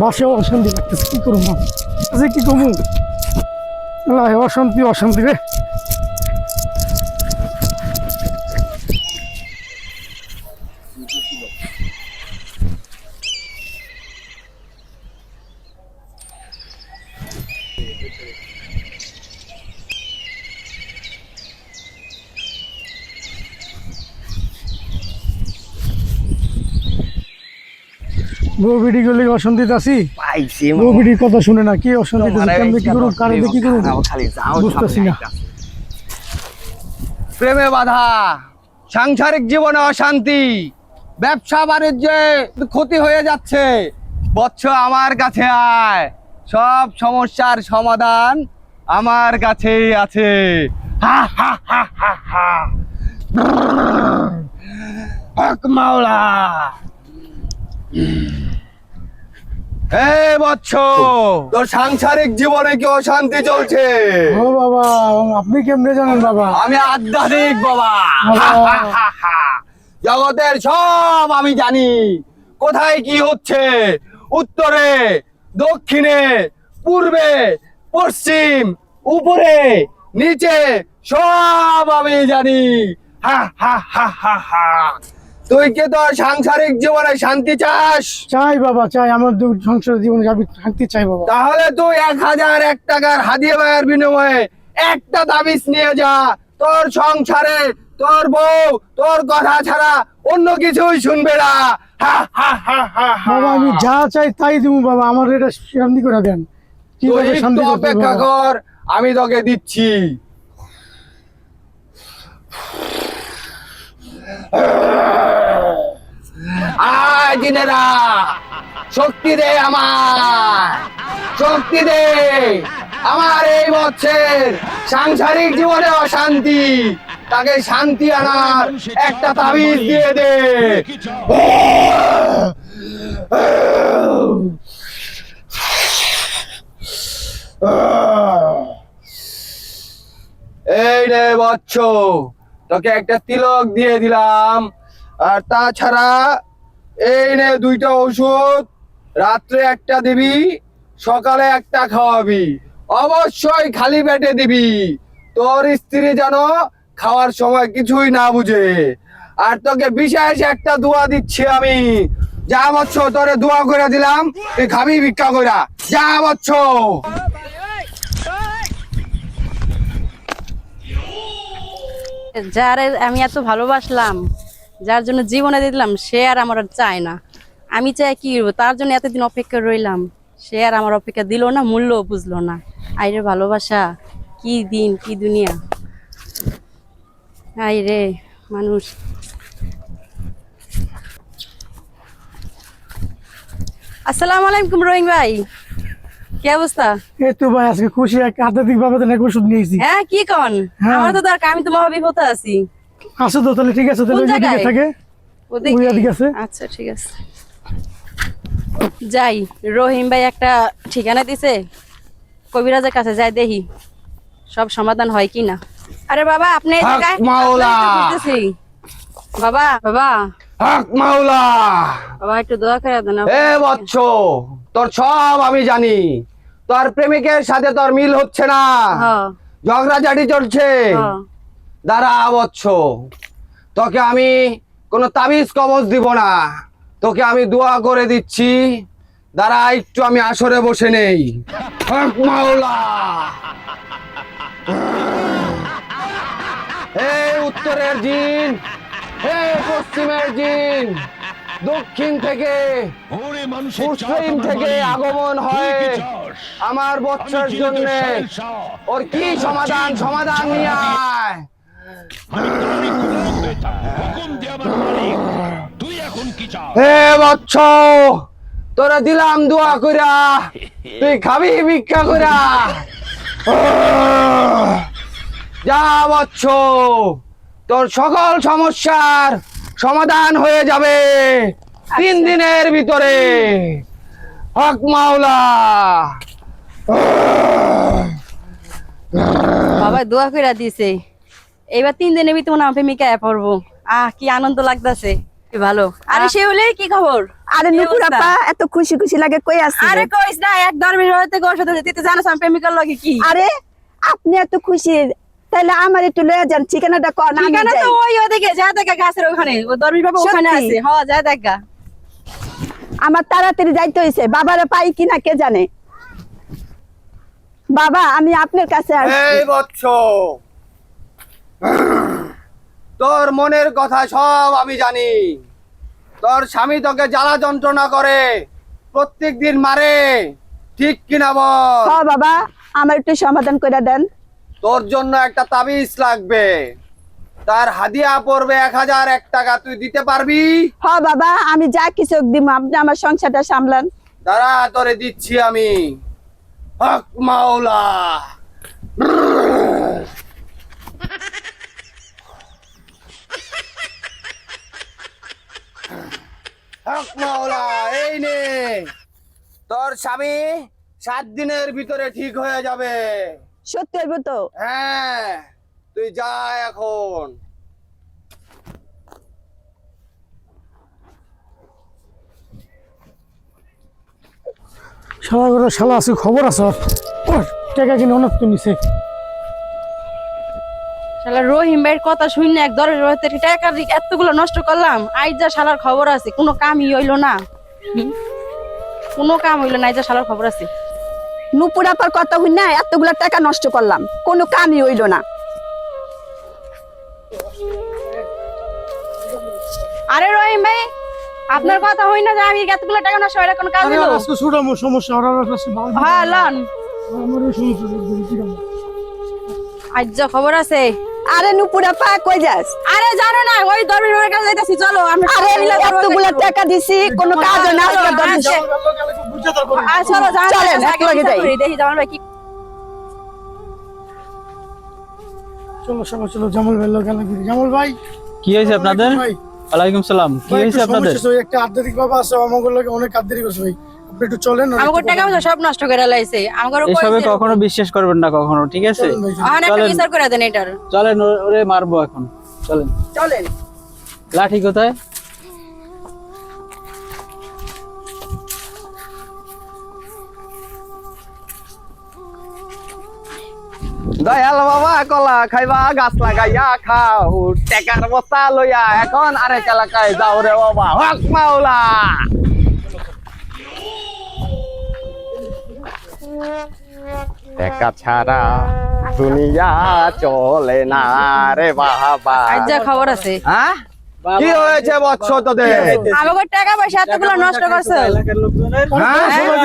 বাসেও অশান্তি লাগতেছে কি করব? আচ্ছা কি করব? অশান্তি অশান্তি রে। বউ বিডি গেলে অশান্তিতে আছি? পাইছি বউ বিডির কথা শুনে না কি অশান্তিতে আছি? কেমনে কি করুন? কারে দিয়ে কি করুন? খালি যাও বুঝতেছি না। প্রেমে বাধা সাংসারিক জীবনে অশান্তি ব্যবসা বাণিজ্যে ক্ষতি হয়ে যাচ্ছে। বৎস আমার কাছে আয় সব সমস্যার সমাধান আমার কাছেই আছে। হা হা হা হা হা। মাওলা। তোর সাংসারিক জীবনে কি অশান্তি চলছে? ও বাবা আপনি কেমনে জানেন বাবা? আমি আধ্যাত্মিক বাবা। বাবা। জগতের সব আমি জানি। কোথায় কি হচ্ছে? উত্তরে দক্ষিণে পূর্বে পশ্চিম উপরে নিচে সব আমি জানি। হা হা হা হা হা। তুই কি তোর সাংসারিক জীবনে শান্তি চাস? চাই বাবা চাই। আমার দু- সংসার জীবনে আমি শান্তি চাই বাবা। তাহলে তুই এক হাজার এক টাকার হাদিয়া ব্যয়ের বিনিময়ে একটা তাবিজ নিয়ে যা। তোর সংসারে তোর বউ তোর কথা ছাড়া অন্য কিছুই শুনবে না। হা, হা, হা, হা, হা। বাবা আমি যা চাই তাই দিব বাবা। আমার এটা শান্তি করে দেন। অপেক্ষা কর আমি তোকে দিচ্ছি। আয় জিনেরা শক্তি দে আমার। শক্তি দে। আমার এই বছর সাংসারিক জীবনে অশান্তি। তাকে শান্তি আনার একটা তাবিজ দিয়ে দে। এই রে বচ্চ তোকে একটা তিলক দিয়ে দিলাম। আর তাছাড়া এই নে দুইটা ওষুধ রাত্রে একটা দিবি, সকালে একটা খাওয়াবি। অবশ্যই খালি পেটে দিবি। তোর স্ত্রী যেন খাওয়ার সময় কিছুই না বুঝে। আর তোকে বিশেষ একটা দোয়া দিচ্ছি আমি। যা বচ্চ তোরে দোয়া করে দিলাম, তুই খাবি ভিক্ষা কইরা। যা বচ্চ যারে আমি এত ভালোবাসলাম। যার জন্য জীবনে দিলাম সে আর আমার আর চায় না। আমি চাই কি তার জন্য এতদিন অপেক্ষা রইলাম। সে আর আমার অপেক্ষা দিল না মূল্যও বুঝলো না। আইরে ভালোবাসা কি দিন কি দুনিয়া। আইরে মানুষ। আসসালামু আলাইকুম রহিম ভাই। কি অবস্থা? এই তো ভাই আজকে খুশি এক আধ্যাত্মিক বাবা এক ওষুধ নিয়েছি। হ্যাঁ কি কন? হ্যাঁ। আমার তো দরকার আমি তো মহাবিপদ আছি। আসো তো তাহলে ঠিক আছে তাহলে ওই দিকে থাকে? ওই ওদিকে আছে? আচ্ছা ঠিক আছে। যাই রহিম ভাই একটা ঠিকানা দিছে? কবিরাজের কাছে যাই দেখি সব সমাধান হয় কি না আরে বাবা আপনি এই জায়গায়। বাবা বাবা। হক মাওলা। বাবা একটু দোয়া করে দেন। এ বৎস তোর সব আমি জানি। তোর প্রেমিকের সাথে তোর মিল হচ্ছে না। হ্যাঁ ঝগড়াঝাটি চলছে। হ্যাঁ। দাঁড়া বৎস তোকে আমি কোনো তাবিজ কবজ দিব না। তোকে আমি দোয়া করে দিচ্ছি। দাঁড়া একটু আমি আসরে বসে নেই। মাওলা। হে উত্তরের জিন হে পশ্চিমের জিন দক্ষিণ থেকে থেকে আগমন হয় আমার বচ্চার জন্য। ওর কি সমাধান? সমাধান নিয়ে আয়। হে বচ্চ তোরা দিলাম দোয়া কইরা তুই খাবি ভিক্ষা কইরা। আহ! যা বচ্চ তোর সকল সমস্যার সমাধান হয়ে যাবে তিন দিনের ভিতরে। হক মাওলা। বাবা দোয়া করে দিছে। এইবার তিন দিনের ভিতরে মনে হয় প্রেমিকা পড়ব আহ কি আনন্দ লাগতাছে। কি ভালো। আরে সে হলে কি খবর? আরে কি নুপুর আপা এত খুশি খুশি লাগে কই আসছে আরে কইস না এক ধর্মের সাথে তুই তো জানিস আমি প্রেমিকার লগে কি? আরে আপনি এত খুশি তাহলে আমার একটু লয়ে যান ঠিকানাটা কন আমি ঠিকানা তো ওই ওদিকে যা দেখা গাছের ওখানে। ও ধর্মী বাবা ওখানে আছে। হ যা দেখা। আমার তাড়াতাড়ি যাইতে হইছে। বাবারে পাই কিনা কে জানে? বাবা আমি আপনার কাছে আসছি। এই বৎস। তোর মনের কথা সব আমি জানি। তোর স্বামী তোকে জ্বালা যন্ত্রণা করে প্রত্যেক দিন মারে ঠিক কিনা বল? বাবা আমার একটু সমাধান করে দেন। তোর জন্য একটা তাবিজ লাগবে। তার হাদিয়া পড়বে এক হাজার এক টাকা তুই দিতে পারবি? হ বাবা আমি যা কিছু দিব আপনি আমার সংসারটা সামলান। দাঁড়া তোরে দিচ্ছি আমি। হক মাওলা হক মাওলা এই নে তোর স্বামী সাত দিনের ভিতরে ঠিক হয়ে যাবে। সত্যি হইব তো? হ্যাঁ তুই যা এখন। শালা করে শালা আছে খবর আছে টাকা কিনে অনেক তো নিছে। শালা রহিম ভাইয়ের কথা শুনে এক হইতে টাকা এতগুলো নষ্ট করলাম আইজ যা শালার খবর আছে কোনো কামই হইল না? কোনো কাম হইল না যা শালার খবর আছে। নুপুর আপার কথা হই না এতগুলা টাকা নষ্ট করলাম। কোনো কামই হইল না। আরে রহিম ভাই আপনার কথা হই না যে আমি এতগুলো টাকা নষ্ট হয় কোনো কাজ আরে হলো আজকে ছোট আমার সমস্যা ওরা কাছে ভালো হ্যাঁ লন? আজ যা খবর আছে আরে নুপুর আপা কই যাস? আরে জানো না ওই কাছে যাইতাছি চলো আমরা আরে এতগুলা টাকা দিছি কোনো কাজ না আজকে চলো। জানো চলেন, এক লগে যাই। দেখি জামাল ভাই কি চলো সবাই চলো জামাল ভাই লোক জামাল ভাই কি হয়েছে আপনাদের? ভাই ওয়ালাইকুম সালাম কি একটু আপনাদের? একটা আধ্যাত্মিক বাবা আছে আমাকে লোকে অনেক আধ্যাত্মিক আছে ভাই। একটু চলেন আমাকে টাকা পয়সা সব নষ্ট করে লাইছে। আমাকে এসবে কখনো বিশ্বাস করবেন না কখনো ঠিক আছে? এখন একটা বিচার করে দেন এটার। চলেন ওরে মারবো এখন। চলেন। চলেন। লাঠি কোথায়? দয়াল বাবা কলা খাইবা গাছ লাগাইয়া খাও। টেকার বস্তা লইয়া এখন আরেক এলাকায় যাও রে বাবা। হক মাওলা। একা ছাড়া দুনিয়া চলে না রে বাবা আজ খবর আছে হ্যাঁ কি হয়েছে বৎস তোদের আমাকে টাকা পয়সা এতগুলো নষ্ট করছে হ্যাঁ